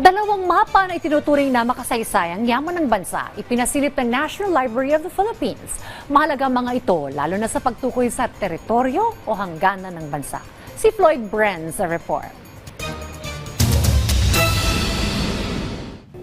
Dalawang mapa na itinuturing na makasaysayang yaman ng bansa, ipinasilip ng National Library of the Philippines. Mahalaga ang mga ito, lalo na sa pagtukoy sa teritoryo o hangganan ng bansa. Si Floyd Bren sa report.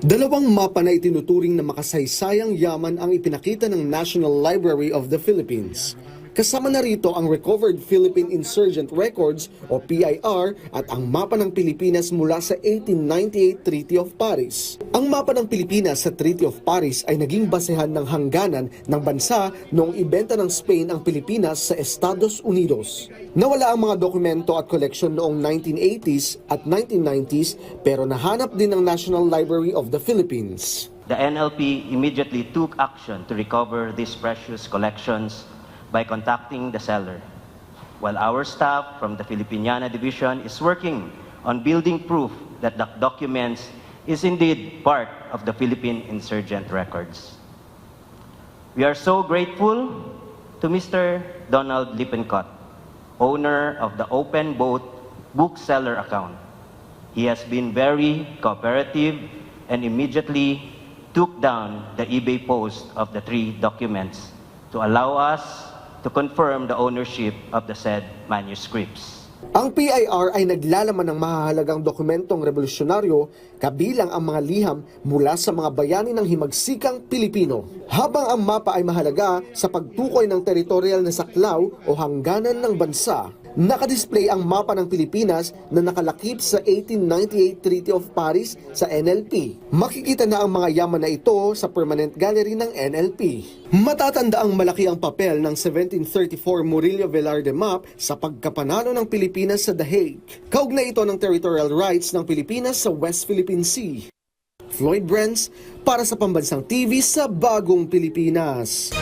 Dalawang mapa na itinuturing na makasaysayang yaman ang ipinakita ng National Library of the Philippines. Kasama na rito ang Recovered Philippine Insurgent Records o PIR at ang mapa ng Pilipinas mula sa 1898 Treaty of Paris. Ang mapa ng Pilipinas sa Treaty of Paris ay naging basehan ng hangganan ng bansa noong ibenta ng Spain ang Pilipinas sa Estados Unidos. Nawala ang mga dokumento at koleksyon noong 1980s at 1990s pero nahanap din ng National Library of the Philippines. The NLP immediately took action to recover these precious collections by contacting the seller, while our staff from the Filipiniana Division is working on building proof that the documents is indeed part of the Philippine insurgent records. We are so grateful to Mr. Donald Lippincott, owner of the Open Boat bookseller account. He has been very cooperative and immediately took down the eBay post of the three documents to allow us to confirm the ownership of the said manuscripts. Ang PIR ay naglalaman ng mahahalagang dokumentong revolusyonaryo kabilang ang mga liham mula sa mga bayani ng himagsikang Pilipino. Habang ang mapa ay mahalaga sa pagtukoy ng teritorial na saklaw o hangganan ng bansa, nakadisplay ang mapa ng Pilipinas na nakalakip sa 1898 Treaty of Paris sa NLP. Makikita na ang mga yaman na ito sa permanent gallery ng NLP. Matatanda ang malaki ang papel ng 1734 Murillo Velarde map sa pagkapanalo ng Pilipinas sa The Hague. Kaugnay ito ng territorial rights ng Pilipinas sa West Philippine Sea. Floyd Brents para sa Pambansang TV sa Bagong Pilipinas.